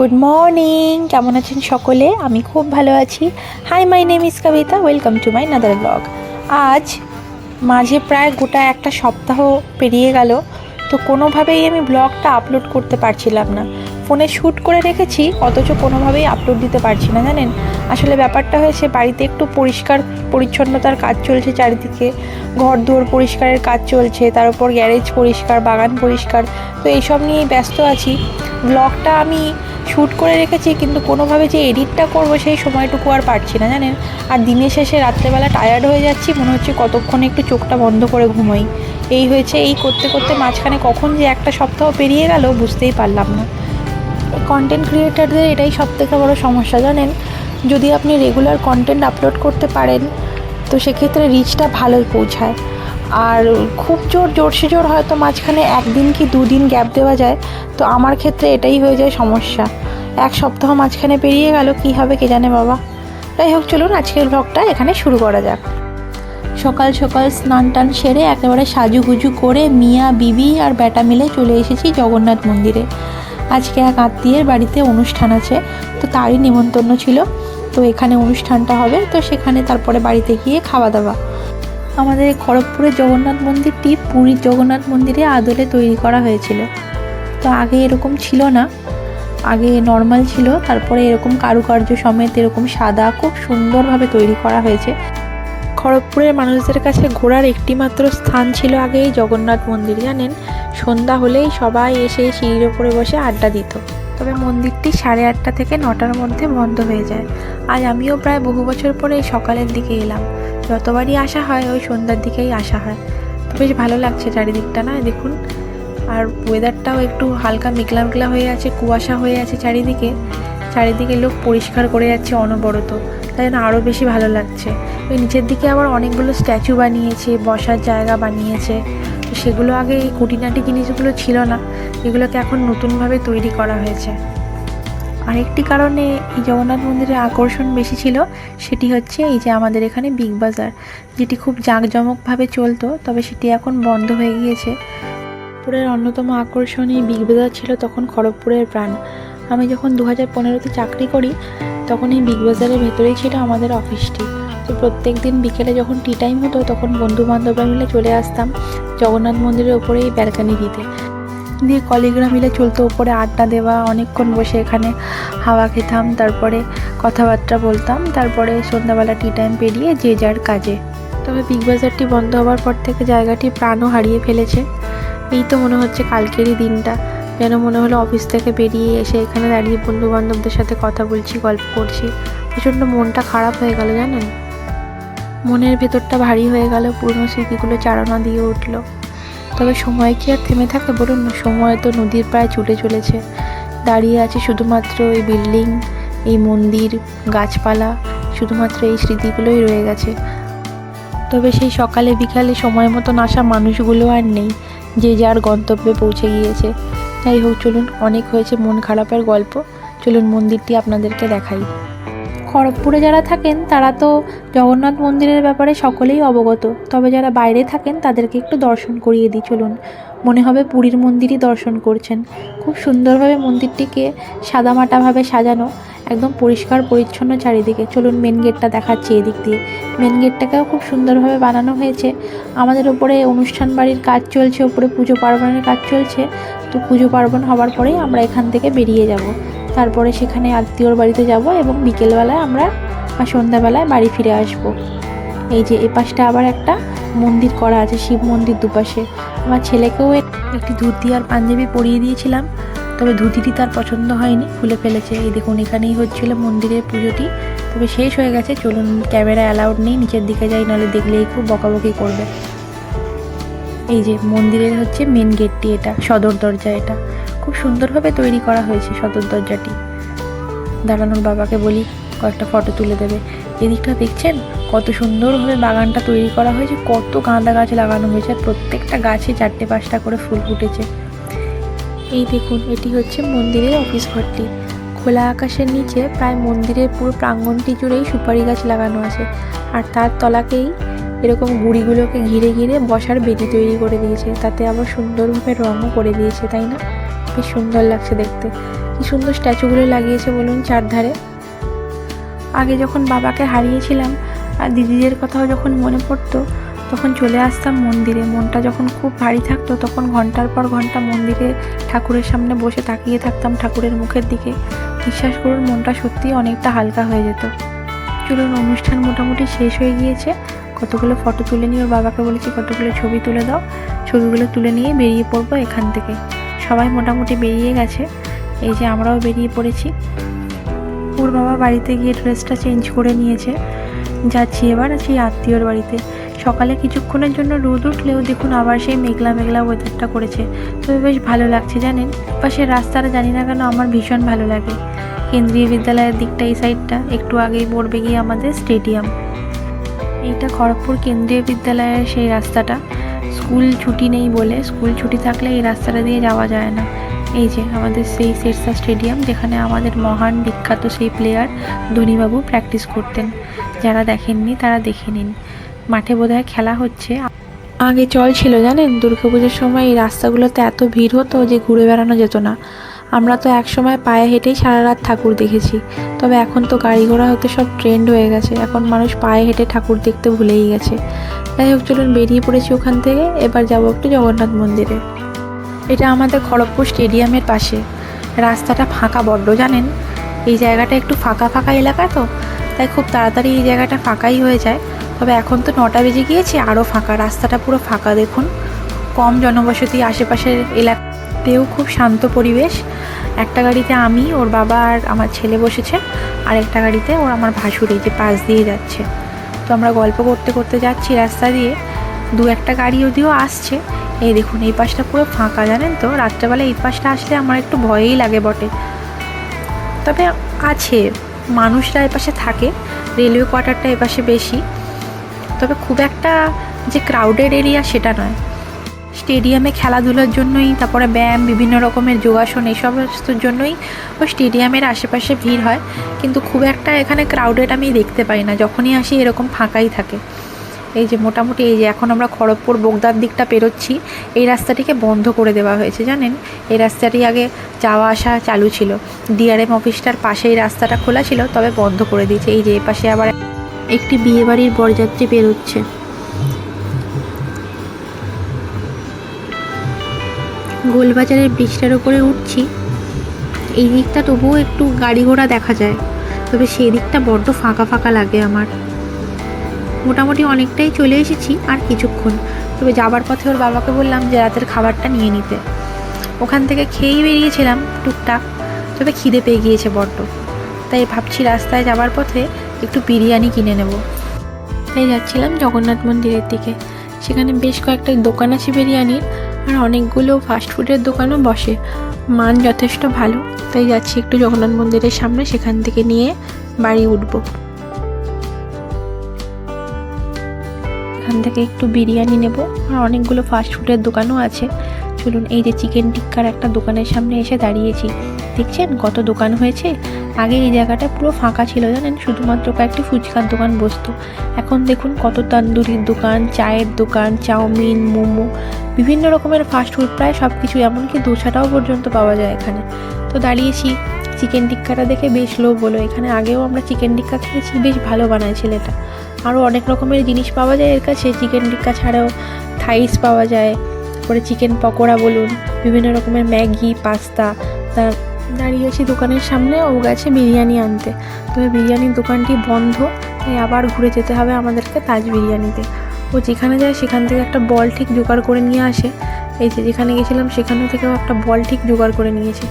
Good morning কেমন আছেন সকলে? আমি খুব ভালো আছি। Hi my name is Kabita welcome to my another blog আজ মাঝে প্রায় গোটা একটা সপ্তাহ পেরিয়ে গেল, তো কোনোভাবেই আমি ব্লগটা আপলোড করতে পারছিলাম না। ফোনে শ্যুট করে রেখেছি, অথচ কোনোভাবেই আপলোড দিতে পারছি না, জানেন? আসলে ব্যাপারটা হয়েছে, বাড়িতে একটু পরিষ্কার পরিচ্ছন্নতার কাজ চলছে চারিদিকে ঘর দুয়ার পরিষ্কারের কাজ চলছে, তার উপর গ্যারেজ পরিষ্কার, বাগান পরিষ্কার, তো এইসব নিয়েই ব্যস্ত আছি। ব্লগটা আমি শ্যুট করে রেখেছি, কিন্তু কোনোভাবে যে এডিটটা করব সেই সময়টুকু আর পারছি না, জানেন? আর দিনের শেষে রাত্রেবেলা টায়ার্ড হয়ে যাচ্ছি, মনে হচ্ছে কতক্ষণে একটু চোখটা বন্ধ করে ঘুমোই। এই হয়েছে, এই করতে করতে মাঝখানে কখন যে একটা সপ্তাহ পেরিয়ে গেল, বুঝতেই পারলাম না। কন্টেন্ট ক্রিয়েটারদের এটাই সব থেকে বড়ো সমস্যা, জানেন? যদি আপনি রেগুলার কন্টেন্ট আপলোড করতে পারেন, তো সেক্ষেত্রে রিচটা ভালোই পৌঁছায়। আর খুব জোর, জোরসে জোর হয়তো মাঝখানে একদিন কি দুদিন গ্যাপ দেওয়া যায়, তো আমার ক্ষেত্রে এটাই হয়ে যায় সমস্যা। এক সপ্তাহ মাঝখানে পেরিয়ে গেল, কী হবে কে জানে বাবা? যাই হোক, চলুন আজকের ব্লগটা এখানে শুরু করা যাক। সকাল সকাল স্নান টান সেরে একেবারে সাজুগুজু করে মিয়া, বিবি আর ব্যাটা মিলে চলে এসেছি জগন্নাথ মন্দিরে। আজকে এক আত্মীয়ের বাড়িতে অনুষ্ঠান আছে, তো তারই নেমন্তন্ন ছিল। তো এখানে অনুষ্ঠানটা হবে, তো সেখানে তারপরে বাড়িতে গিয়ে খাওয়া দাওয়া। আমাদের খড়গপুরের জগন্নাথ মন্দিরটি পুরীর জগন্নাথ মন্দিরে আদলে তৈরি করা হয়েছিল। তো আগে এরকম ছিল না। আগে নর্মাল ছিল, তারপরে এরকম কারুকার্য সমেত এরকম সাদা, খুব সুন্দরভাবে তৈরি করা হয়েছে। খড়গপুরের মানুষদের কাছে ঘোরার একটিমাত্র স্থান ছিল আগে এই জগন্নাথ মন্দির, জানেন? সন্ধ্যা হলেই সবাই এসে সিঁড়ির ওপরে বসে আড্ডা দিত। তবে মন্দিরটি সাড়ে আটটা থেকে নটার মধ্যে বন্ধ হয়ে যায়। আজ আমিও প্রায় বহু বছর পরে এই সকালের দিকে এলাম। যতবারই আসা হয়, ওই সন্ধ্যার দিকেই আসা হয়। তো বেশ ভালো লাগছে চারিদিকটা, না? দেখুন। আর ওয়েদারটাও একটু হালকা মেঘলা মেঘলা হয়ে আছে, কুয়াশা হয়ে আছে চারিদিকে। চারিদিকে লোক পরিষ্কার করে যাচ্ছে অনবরত। তাই জন্য আরও বেশি ভালো লাগছে। ওই নিচের দিকে আবার অনেকগুলো স্ট্যাচু বানিয়েছে, বসার জায়গা বানিয়েছে। সেগুলো আগে এই খুঁটিনাটি জিনিসগুলো ছিল না, এগুলোকে এখন নতুনভাবে তৈরি করা হয়েছে। আরেকটি কারণে এই জগন্নাথ মন্দিরের আকর্ষণ বেশি ছিল, সেটি হচ্ছে এই যে আমাদের এখানে বিগ বাজার, যেটি খুব জাঁকজমকভাবে চলতো, তবে সেটি এখন বন্ধ হয়ে গিয়েছে। খড়গপুরের অন্যতম আকর্ষণ এই বিগ বাজার ছিল তখন খড়গপুরের প্রাণ। আমি যখন দু হাজার পনেরোতে চাকরি করি তখন এই বিগ বাজারের ভেতরেই ছিল আমাদের অফিসটি তো প্রত্যেক দিন বিকেলে যখন টি টাইম হতো, তখন বন্ধু বান্ধবরা মিলে চলে আসতাম জগন্নাথ মন্দিরের ওপরে এই ব্যালকানি দিতে। দিয়ে কলিগরা মিলে চলতো ওপরে আড্ডা দেওয়া, অনেকক্ষণ বসে এখানে হাওয়া খেতাম, তারপরে কথাবার্তা বলতাম, তারপরে সন্ধ্যাবেলা টি টাইম পেরিয়ে যে যার কাজে। তবে বিগ বাজারটি বন্ধ হওয়ার পর থেকে জায়গাটি প্রাণও হারিয়ে ফেলেছে। এই তো মনে হচ্ছে কালকেরই দিনটা। যেন মনে হলো অফিস থেকে বেরিয়ে এসে এখানে দাঁড়িয়ে বন্ধু বান্ধবদের সাথে কথা বলছি, গল্প করছি। প্রচণ্ড মনটা খারাপ হয়ে গেল জানেন? মনের ভেতরটা ভারী হয়ে গেল, পুরনো স্মৃতিগুলো চারণা দিয়ে উঠল। তবে সময় কি আর থেমে থাকে বলুন? সময় তো নদীর প্রায় ছুটে চলেছে। দাঁড়িয়ে আছে শুধুমাত্র এই বিল্ডিং এই মন্দির, গাছপালা, শুধুমাত্র এই স্মৃতিগুলোই রয়ে গেছে। তবে সেই সকালে বিকালে সময় মতন আসা মানুষগুলো আর নেই, যে যার গন্তব্যে পৌঁছে গিয়েছে। যাই হোক চলুন অনেক হয়েছে মন খারাপের গল্প। চলুন মন্দিরটি আপনাদেরকে দেখাই। খড়গপুরে যারা থাকেন, তারা তো জগন্নাথ মন্দিরের ব্যাপারে সকলেই অবগত। তবে যারা বাইরে থাকেন, তাদেরকে একটু দর্শন করিয়ে দিই, চলুন। মনে হবে পুরীর মন্দিরই দর্শন করছেন। খুব সুন্দরভাবে মন্দিরটিকে সাদামাটাভাবে সাজানো, একদম পরিষ্কার, পরিচ্ছন্ন চারিদিকে। চলুন মেন গেটটা দেখাচ্ছি এদিক দিয়ে। মেন গেটটাকেও খুব সুন্দরভাবে বানানো হয়েছে। আমাদের ওপরে অনুষ্ঠান বাড়ির কাজ চলছে, ওপরে পুজো পার্বণের কাজ চলছে। তো পুজো পার্বণ হওয়ার পরেই আমরা এখান থেকে বেরিয়ে যাব। তারপরে সেখানে আত্মীয়র বাড়িতে যাব এবং বিকেলবেলায় আমরা বা সন্ধ্যাবেলায় বাড়ি ফিরে আসব। এই যে এপাশটা আবার একটা মন্দির করা আছে, শিব মন্দির দুপাশে। আমার ছেলেকেও একটি ধুতি আর পাঞ্জাবি পরিয়ে দিয়েছিলাম, তবে ধুতিটি তার পছন্দ হয়নি, খুলে ফেলেছে। এই দেখুন, এখানেই হচ্ছিল মন্দিরের পুজোটি। তবে শেষ হয়ে গেছে, চলুন ক্যামেরা অ্যালাউড নেই, নিচের দিকে যাই, নাহলে দেখলেই খুব বকাবকি করবে। এই যে মন্দিরের হচ্ছে মেন গেটটি এটা, সদর দরজা এটা। খুব সুন্দরভাবে তৈরি করা হয়েছে সদর দরজাটি। দাঁড়ানোর বাবাকে বলি, কয়েকটা ফটো তুলে দেবে। এদিকটা দেখছেন? কত সুন্দরভাবে বাগানটা তৈরি করা হয়েছে, কত গাঁদা গাছ লাগানো হয়েছে, আর প্রত্যেকটা গাছে চারটে পাঁচটা করে ফুল ফুটেছে। এই দেখুন, এটি হচ্ছে মন্দিরের অফিস ঘরটি। খোলা আকাশের নিচে প্রায় মন্দিরের পুরো প্রাঙ্গণটি জুড়েই সুপারি গাছ লাগানো আছে। আর তার তলাকেই এরকম গুড়িগুলোকে ঘিরে ঘিরে বসার বেদি তৈরি করে দিয়েছে। তাতে আবার সুন্দরভাবে রঙও করে দিয়েছে, তাই না? বেশ সুন্দর লাগছে দেখতে। কি সুন্দর স্ট্যাচুগুলো লাগিয়েছে বলুন চারধারে। আগে যখন বাবাকে হারিয়েছিলাম আর দিদিদের কথাও যখন মনে পড়তো, তখন চলে আসতাম মন্দিরে। মনটা যখন খুব ভারী থাকতো, তখন ঘণ্টার পর ঘণ্টা মন্দিরে ঠাকুরের সামনে বসে তাকিয়ে থাকতাম ঠাকুরের মুখের দিকে। বিশ্বাস করুন মনটা সত্যিই অনেকটা হালকা হয়ে যেত। চলুন, অনুষ্ঠান মোটামুটি শেষ হয়ে গিয়েছে। কতগুলো ফটো তুলে নিয়ে ওর বাবাকে বলেছি, কতগুলো ছবি তুলে দাও। ছবিগুলো তুলে নিয়ে বেরিয়ে পড়ব এখান থেকে। সবাই মোটামুটি বেরিয়ে গেছে। এই যে আমরাও বেরিয়ে পড়েছি। ওর বাবা বাড়িতে গিয়ে ড্রেসটা চেঞ্জ করে নিয়েছে। যাচ্ছি এবার সেই আত্মীয়র বাড়িতে। সকালে কিছুক্ষণের জন্য রোদ উঠলেও দেখুন আবার সেই মেঘলা মেঘলা ওয়েদারটা করেছে। তবে বেশ ভালো লাগছে জানেন? পাশের রাস্তাটা জানি না কেন আমার ভীষণ ভালো লাগে। কেন্দ্রীয় বিদ্যালয়ের দিকটা, এই সাইডটা একটু আগেই পড়বে গিয়ে আমাদের স্টেডিয়াম এইটা খড়গপুর কেন্দ্রীয় বিদ্যালয়ের সেই রাস্তাটা। স্কুল ছুটি নেই বলে, স্কুল ছুটি থাকলে এই রাস্তাটা দিয়ে যাওয়া যায় না। এই যে আমাদের সেই শেরশাহ স্টেডিয়াম, যেখানে আমাদের মহান বিখ্যাত সেই প্লেয়ার ধোনিবাবু প্র্যাকটিস করতেন। যারা দেখেননি, তারা দেখে নিন। মাঠে বোধহয় খেলা হচ্ছে। আগে চল ছিল জানেন? দুর্গাপুজোর সময় এই রাস্তাগুলোতে এত ভিড় হতো যে ঘুরে বেড়ানো যেত না। আমরা তো এক সময় পায়ে হেঁটেই সারা রাত ঠাকুর দেখেছি। তবে এখন তো গাড়ি ঘোড়া হতে সব ট্রেন্ড হয়ে গেছে। এখন মানুষ পায়ে হেঁটে ঠাকুর দেখতে ভুলেই গেছে। যাই হোক, চলুন বেরিয়ে পড়েছি ওখান থেকে। এবার যাব একটু জগন্নাথ মন্দিরে। এটা আমাদের খড়গপুর স্টেডিয়ামের পাশে। রাস্তাটা ফাঁকা বড্ড, জানেন? এই জায়গাটা একটু ফাঁকা ফাঁকা এলাকা তো? তাই খুব তাড়াতাড়ি এই জায়গাটা ফাঁকাই হয়ে যায়। তবে এখন তো নটা বেজে গিয়েছে আরও ফাঁকা। রাস্তাটা পুরো ফাঁকা, দেখুন। কম জনবসতি আশেপাশের এলাকাতেও খুব শান্ত পরিবেশ। একটা গাড়িতে আমি, ওর বাবা আর আমার ছেলে বসেছে, আর একটা গাড়িতে ওর আমার ভাসুর এই যে পাশ দিয়ে যাচ্ছে। তো আমরা গল্প করতে করতে যাচ্ছি রাস্তা দিয়ে। দু একটা গাড়ি যদিও আসছে, এই দেখুন এই পাশটা পুরো ফাঁকা, জানেন তো? রাত্রেবেলা এই পাশটা আসলে আমার একটু ভয়ই লাগে বটে। তবে আছে, মানুষরা এপাশে থাকে, রেলওয়ে কোয়ার্টারটা এপাশে বেশি। তবে খুব একটা যে ক্রাউডেড এরিয়া সেটা নয়। স্টেডিয়ামে খেলাধুলার জন্যই, তারপরে ব্যায়াম, বিভিন্ন রকমের যোগাসন এসব কিছুর জন্যই ওই স্টেডিয়ামের আশেপাশে ভিড় হয়। কিন্তু খুব একটা এখানে ক্রাউডেড আমি দেখতে পাই না, যখনই আসি এরকম ফাঁকাই থাকে। এই যে মোটামুটি এই যে এখন আমরা খড়গপুর বোগদার দিকটা পেরোচ্ছি, এই রাস্তাটিকে বন্ধ করে দেওয়া হয়েছে, জানেন? এই রাস্তাটি আগে যাওয়া আসা চালু ছিল। ডিআরএম অফিসটার পাশে এই রাস্তাটা খোলা ছিল, তবে বন্ধ করে দিয়েছে। এই যে এ পাশে আবার একটি বিয়েবাড়ির বরযাত্রী বেরোচ্ছে গোলবাজারের ব্রিজটার উপরে উঠছি। এই দিকটা তবুও একটু গাড়ি ঘোড়া দেখা যায়, তবে সেই দিকটা বড্ড ফাঁকা ফাঁকা লাগে আমার। মোটামুটি অনেকটাই চলে এসেছি আর কিছুক্ষণ, তবে যাবার পথে ওর বাবাকে বললাম যে রাতের খাবারটা নিয়ে নিতে। ওখান থেকে খেয়েই বেরিয়েছিলাম টুকটাক, তবে খিদে পেয়ে গিয়েছে বড্ড। তাই ভাবছি রাস্তায় যাবার পথে একটু বিরিয়ানি কিনে নেব। তাই যাচ্ছিলাম জগন্নাথ মন্দিরের দিকে। সেখানে বেশ কয়েকটা দোকান আছে বিরিয়ানির আর অনেকগুলো ফাস্টফুডের দোকানও বসে। মান যথেষ্ট ভালো। তাই যাচ্ছি একটু জগন্নাথ মন্দিরের সামনে, সেখান থেকে নিয়ে বাড়ি উঠব। এখান থেকে একটু বিরিয়ানি নেব। আর অনেকগুলো ফাস্টফুডের দোকানও আছে। চলুন এই যে চিকেন টিক্কার একটা দোকানের সামনে এসে দাঁড়িয়েছি। দেখছেন কত দোকান হয়েছে? আগে এই জায়গাটা পুরো ফাঁকা ছিল, জানেন? শুধুমাত্র কয়েকটি ফুচকার দোকান বসতো। এখন দেখুন কত তান্দুরির দোকান, চায়ের দোকান, চাউমিন, মোমো, বিভিন্ন রকমের ফাস্টফুড প্রায় সব কিছু এমনকি দোসাটাও পর্যন্ত পাওয়া যায় এখানে। তো দাঁড়িয়েছি চিকেন টিক্কাটা দেখে বেশ লোভ হলো। এখানে আগেও আমরা চিকেন টিক্কা খেয়েছি, বেশ ভালো বানায় ছেলেটা। আরও অনেক রকমের জিনিস পাওয়া যায় এর কাছে চিকেন টিক্কা ছাড়াও থাইস পাওয়া যায়। তারপরে চিকেন পকোড়া বলুন, বিভিন্ন রকমের ম্যাগি, পাস্তা, তা দাঁড়িয়েছি দোকানের সামনে, ও গেছে বিরিয়ানি আনতে। তবে বিরিয়ানির দোকানটি বন্ধ, তাই আবার ঘুরে যেতে হবে আমাদেরকে তাজ বিরিয়ানিতে। ও যেখানে যায় সেখান থেকে একটা বল ঠিক জোগাড় করে নিয়ে আসে। এই যে যেখানে গেছিলাম সেখান থেকেও একটা বল ঠিক জোগাড় করে নিয়েছে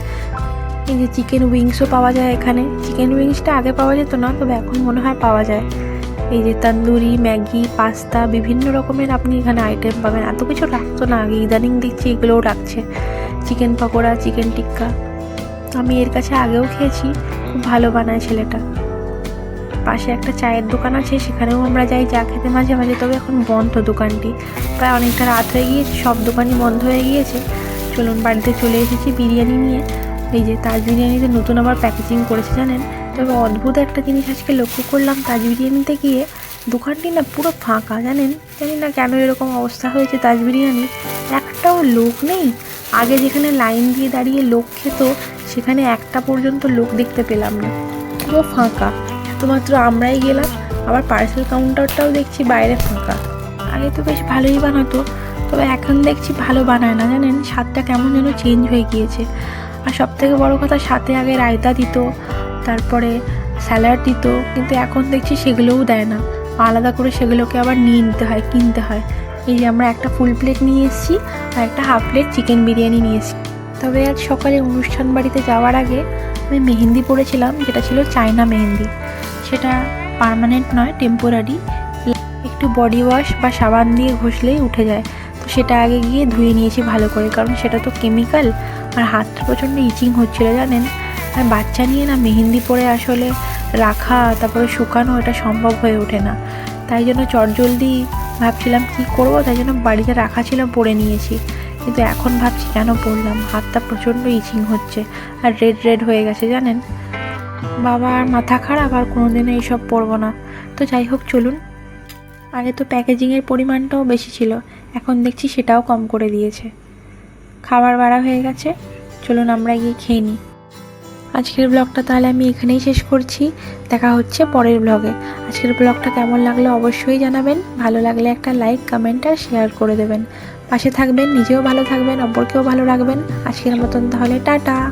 এই যে চিকেন উইংসও পাওয়া যায় এখানে। চিকেন উইংসটা আগে পাওয়া যেত না, তবে এখন মনে হয় পাওয়া যায়। এই যে তন্দুরি, ম্যাগি, পাস্তা, বিভিন্ন রকমের আপনি এখানে আইটেম পাবেন। এত কিছু রাখতো না আগে, ইদানিং দেখছি এগুলোও রাখছে চিকেন পকোড়া, চিকেন টিক্কা। আমি এর কাছে আগেও খেয়েছি, খুব ভালো বানায় ছেলেটা। পাশে একটা চায়ের দোকান আছে, সেখানেও আমরা যাই চা খেতে মাঝে মাঝে, তবে এখন বন্ধ দোকানটি। প্রায় অনেকটা রাত হয়ে গিয়েছে, সব দোকানই বন্ধ হয়ে গিয়েছে। চলুন বাড়িতে চলে এসেছি বিরিয়ানি নিয়ে। এই যে তাজ বিরিয়ানিতে নতুন আবার প্যাকেজিং করেছে, জানেন? তবে অদ্ভুত একটা জিনিস আজকে লক্ষ্য করলাম তাজ বিরিয়ানিতে গিয়ে দোকানটি না পুরো ফাঁকা, জানেন? জানি না কেন এরকম অবস্থা হয়েছে তাজ বিরিয়ানি একটাও লোক নেই। আগে যেখানে লাইন দিয়ে দাঁড়িয়ে লোক খেত, সেখানে একটা পর্যন্ত লোক দেখতে পেলাম না। পুরো ফাঁকা। শুধুমাত্র আমরাই গেলাম, আবার পার্সেল কাউন্টারটাও দেখছি বাইরে ফাঁকা। আগে তো বেশ ভালোই বানাতো, তবে এখন দেখছি ভালো বানায় না, জানেন? স্বাদটা কেমন যেন চেঞ্জ হয়ে গিয়েছে। আর সব থেকে বড়ো কথা, সাথে আগে রায়তা দিত তারপরে স্যালাড দিত, কিন্তু এখন দেখছি সেগুলোও দেয় না। আলাদা করে সেগুলোকে আবার নিয়ে নিতে হয়, কিনতে হয়। এই যে আমরা একটা ফুল প্লেট নিয়ে এসেছি আর একটা হাফ প্লেট চিকেন বিরিয়ানি নিয়ে এসেছি। তবে আজ সকালে অনুষ্ঠান বাড়িতে যাওয়ার আগে আমি মেহেন্দি পরেছিলাম, যেটা ছিল চায়না মেহেন্দি। সেটা পার্মানেন্ট নয় টেম্পোরারি একটু বডি ওয়াশ বা সাবান দিয়ে ঘষলেই উঠে যায়। তো সেটা আগে গিয়ে ধুয়ে নিয়েছি ভালো করে, কারণ সেটা তো কেমিক্যাল আর হাতটা প্রচণ্ড ইচিং হচ্ছিল, জানেন? আর বাচ্চা নিয়ে না মেহেন্দি পরে আসলে রাখা, তারপরে শুকানো এটা সম্ভব হয়ে ওঠে না। তাই জন্য চটজলদি ভাবছিলাম কি করব, তাই জন্য বাড়িতে রাখা ছিল, পরে নিয়েছি। কিন্তু এখন ভাবছি কেন পরলাম? হাতটা প্রচণ্ড ইচিং হচ্ছে আর রেড রেড হয়ে গেছে, জানেন? বাবা আর মাথা খারাপ, আর কোনো কোনোদিনও এইসব পরবো না। তো যাই হোক, চলুন। আগে তো প্যাকেজিংয়ের পরিমাণটাও বেশি ছিল, এখন দেখছি সেটাও কম করে দিয়েছে। খাবার বাড়া হয়ে গেছে, চলুন আমরা গিয়ে খেয়ে নিই। আজকের ব্লগটা তাহলে আমি এখানেই শেষ করছি। দেখা হচ্ছে পরের ব্লগে। আজকের ব্লগটা কেমন লাগল অবশ্যই জানাবেন। ভালো লাগলে একটা লাইক কমেন্ট আর শেয়ার করে দেবেন। পাশে থাকবেন, নিজেও ভালো থাকবেন, অপরকেও ভালো রাখবেন। আজকের মতন তাহলে টাটা।